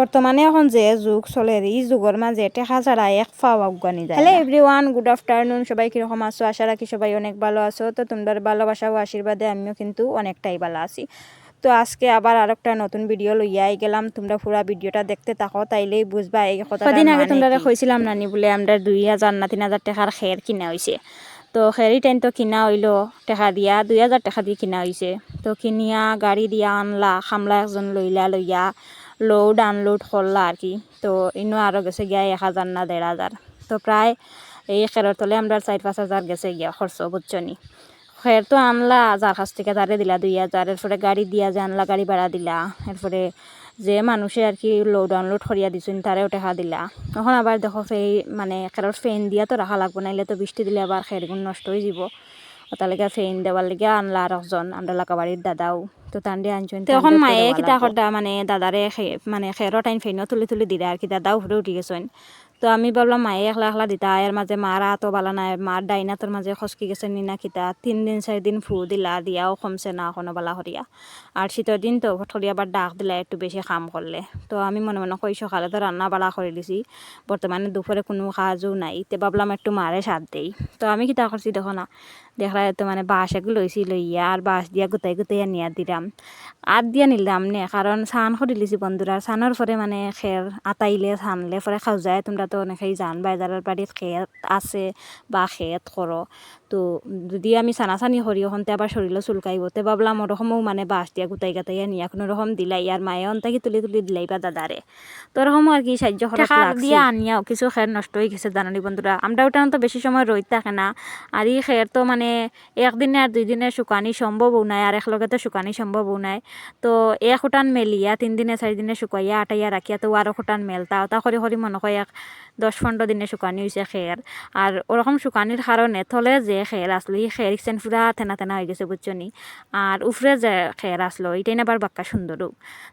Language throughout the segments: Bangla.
বর্তমানে এখন যে যুগ চলে এই যুগের মাঝে টেকা ছাড়া এক ফাও আফগানি যায়। হ্যালো এভরিওয়ান গুড আফটারনুন সবাই কীরকম আছো? আশা রাখি সবাই অনেক ভালো আছো। তো তোমাদের ভালোবাসা ও আশীর্বাদে আমিও কিন্তু অনেকটাই ভালো আছি। তো আজকে আবার আর একটা নতুন ভিডিও লইয়াই গেলাম। তোমরা পুরা ভিডিওটা দেখতে থাকো তাইলেই বুঝবা এই কথা কদিন আগে তোমরা কইছিলাম নানি বলে আমরা দুই হাজার না তিন হাজার টাকার খের কিনা হয়েছে তো খেরি টাইম তো কিনা হইল টাকা দিয়া দুই হাজার টাকা দিয়ে কিনা হয়েছে তো কিনিয়া গাড়ি দিয়া আনলা খামলা একজন লইলা লইয়া লোড আনলোড করলা আর কি। তো ইনো আরও গেছে গিয়া এক হাজার না দেড় হাজার তো প্রায় এই খেরের তলে আমরা চার পাঁচ হাজার গেছে গিয়া খরচ বুঝছনি খের তো আনলা যার কাছ থেকে তারে দিলা দুই হাজার এরপরে গাড়ি দিয়া যে আনলা, গাড়ি ভাড়া দিলা। এরপরে যে মানুষে আর কি লোড আনলোড করিয়া দিছেন তারেও টাকা দিলা। তখন আবার দেখো ফেই মানে খেরের ফেন দিয়া তো রাখা লাগবো, নাইলে তো বৃষ্টি দিলে আবার খেরগুন নষ্ট হয়ে যাব। তাহলে ফেন দেওয়ার লেগে আনলা আর একজন আমরা লাকাবাড়ির দাদাও। তো তান্ডে আনছেন তখন মায়ে কিতা করদা মানে দাদারে মানে খেরো টাইম ফেনও তুলি তুলি দিলে আর কি দাদাও ঘুরে উঠি গেছেন তো আমি ভাবলাম, মায়ে একলা একলা দিতা, এর মাঝে মার তো বালা নাই মার ডাইনাতর মাঝে খসকি গেছে, নিনা কিতা তিন দিন, চার দিন ফু দিলা, দিয়াও কমছে না, এখনও বালা হরিয়া আর শীতের দিন তো হঠাৎ আবার ডাক দিলা, একটু বেশি কাম করলে। তো আমি মনে মনে কই, সকালে তো রান্না বাড়া করে দিছি বর্তমানে দুপুরে কোনো কাজও নাই। তে ভাবলাম, একটু মারে সাথ দেই। তো আমি কিতা করছি দেখো না দেখলা তো মানে বাঁশ এগুলো লইছি লইয়া আর বাঁশ দিয়া গুতাই গুতাই নিয়া দিলাম। আত দিয়া নিলাম নে? কারণ চান করে দিছি বন্ধুরা চানোর পরে মানে খের আতাইলে চানলে পরে খাও যায়, তোমরা তো অনেকেই জান বাজারের বাড়িত খেত আছে বা খেত করো তো যদি আমি চানাচানি করি ওখানতে আবার শরীরও চুলকাইব তে ভাবলাম ওরকমও মানে বাঁশ দিয়া গুতাই গাতাইয়া নিয়া কোনো রকম দিলাই আর মায়ে অন্তাকি তুলি তুলি দিলাই বা দাদারে তো ওরকম আর কি সাহায্য খরচ দিয়া আনিয়াও কিছু খের নষ্ট হয়ে গেছে জানানি বন্ধুরা আমরা ওটা তো বেশি সময় রই থাকে না। আর এই খের তো মানে একদিনে আর দুই দিনে শুকানি সম্ভবও নাই আর একলগে তো শুকানি সম্ভবও নাই। তো এক উঠান মেলিয়া তিন দিনে চারি দিনে শুকাইয়া আটাইয়া রাখিয়া তো আরও উঠান মেলতা। ওটা করে করে মনে হয় এক দশ পনেরো দিনে শুকানি হয়েছে খের আর ওরকম শুকানির কারণে থলে যে খের আসলো এই খের ইচ্ছেন পুরা তেনা তেনা হয়ে গেছে বুঝছনি আর উফরে যে খের আসলো এটাই আবার বাক্কা সুন্দরও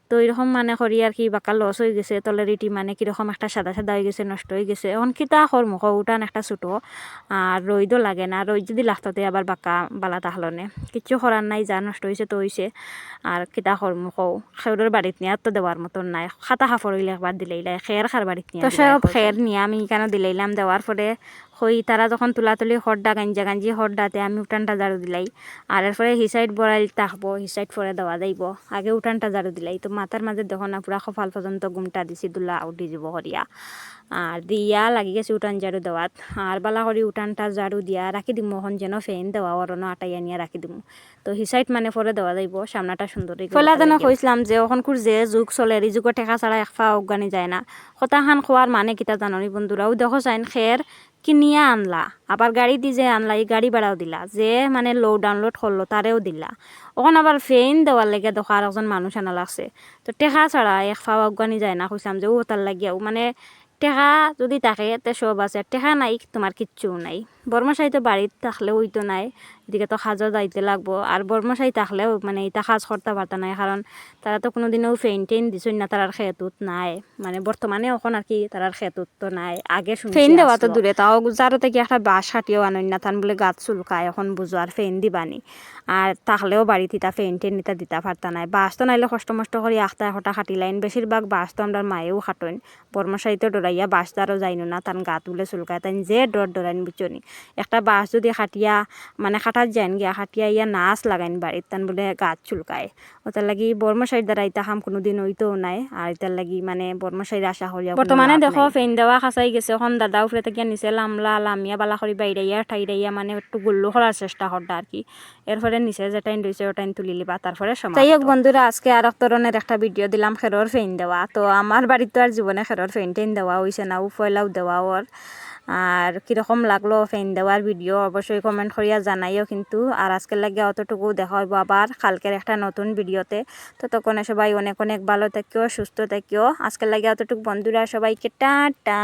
তো এরকম মানে করি আর কি বাক্কা লস হয়ে গেছে তলের ইটি মানে কীরকম একটা সাদা সাদা হয়ে গেছে নষ্ট হয়ে গেছে। এখন কিতা হর মুখ উঠান একটা ছোটো আর রইদও লাগে না রই যদি লাগতে আবার বাক্কা বালা তাহলনে। কিচ্ছু করার নাই যা নষ্ট হয়েছে তো হয়েছে আর কিতা কর্ম কও খেউরের বাড়িত নিয়ে তো দেওয়ার মতন নাই। খাতা খাফর হইলে একবার দিলে খের খার বাড়িত নিয়ে তো সব খের নিয়ে আমি কেন দিলাইলাম দেওয়ার পরে হই তারা যখন তুলাতুলি হরডা গাঞ্জা গাঞ্জি হরডাতে আমি উঠানটা ঝাড়ু দিলাই। আর এরপরে হি সাইড বড়াই থাকব হি সাইড দেওয়া যাইব। আগে উঠানটা ঝাড়ু দিলাই। তো মাথার মাঝে দেখো না পুরা কপাল পর্যন্ত গুমটা দিছি দুলা উঠি যাব হরিয়া আর দিয়া লাগি গেছে উঠান ঝাড়ু দেওয়াত। আর বালা করি উঠানটা ঝাড়ু দিয়া রাখি দিম। মোহন যেন ফেন দেওয়া অরণ আটাই আনিয়া রাখি দিম। তো হি সাইড মানে পরে দেওয়া যাইব সামনাটা সুন্দর পয়লা যেন কইছিলাম যে অখনকুর যে যুগ চলে এই যুগের টেকা ছাড়া একফা অজ্ঞানী যায় না। হতাখান খোয়ার মানে কিতা জাননি বন্ধুরাও দেখো চাইন খের কিনিয়া আনলা। আবার গাড়ি দি যে আনলা, এই গাড়ি ভাড়াও দিলা। যে মানে লো ডাউনলোড করল তারেও দিলা। ওখান আবার ফেইন দেওয়ার লেগে আর একজন মানুষ আনা লাগছে তো টেকা ছাড়া এক ফাও অজ্ঞানী যায় না কইসাম যে, ও তার লাগিয়াও মানে টেকা যদি থাকে তে সব আছে, টেকা নাই তোমার কিচ্ছু নাই। বর্মশাই তো বাড়িতে থাকলেও ওই তো নাই এদিকে তো সাজও যাইতে লাগবো। আর বর্মশাই থাকলেও মানে এটা সাজ করতে পারতা নাই কারণ তারা তো কোনোদিনও ফেইন টেইন দিছই না তারার খেতুত নাই। মানে বর্তমানে এখন আর কি তারার খেতুত তো নাই আগে ফেইন দেওয়া তো দূরে তাও যারও থেকে একটা বাস হাঁটিও আনই না তান বলে গাছ চুলকায় এখন বুঝো আর ফেইন দিবানি আর থাকলেও বাড়িতে ইতা ফেইন টেন নিতা দিতা পারতা নাই। বাস তো নাইলে কষ্ট মষ্ট করে আখতা এখটা খাটিলাইন বেশিরভাগ বাস তো আমরা মায়েও খাটইন বর্মশাই তো ডরাইয়া বাস দ্বারও যাইনো না তান গা তুলে চুলকায় তাই যে ডর ডরাইন বুঝনি একটা বাস যদি খাটিয়া মানে খাটাত যাইন গিয়া খাটিয়া ইয়া নাচ লাগাইন বাড়িত তান বলে গাছ চুলকায়। ওটার লাগি বর্মশাইর দ্বারা ইতা খাম কোনোদিন হইতেও নাই আর এটার লাগি মানে বর্মশাইর আশা করিয়া বর্তমানে দেখো ফেন দেওয়া খাসাই গেছে এখন দাদা উপরে থেকে নিচে লামলা লামিয়া বালা করি বাইরাইয়া ঠাইরাইয়া মানে একটু গুল্লু করার চেষ্টা করটা আর কি। এরপরে নিচে যেটাইন রয়েছে ওটাইন তুলি লিবা তারপরে যাই হোক বন্ধুরা আজকে আর এক ধরনের একটা ভিডিও দিলাম খেরোর ফেন দেওয়া তো আমার বাড়িতে তো আর জীবনে খেরোর ফেন টেন দেওয়া হয়েছে না উফয়লাও দেওয়া ওর আর কীরকম লাগল ফ্যান দেওয়ার ভিডিও অবশ্যই কমেন্ট করিয়া জানাইও কিন্তু। আর আজকের লাগে অতটুকু দেখা হইব আবার কালকের একটা নতুন ভিডিওতে। তো তখন সবাই অনেক অনেক ভালো থাকিও, সুস্থ থাকিও। আজকের লাগে অতটুকু। বন্ধুরা, সবাইকে টাটা।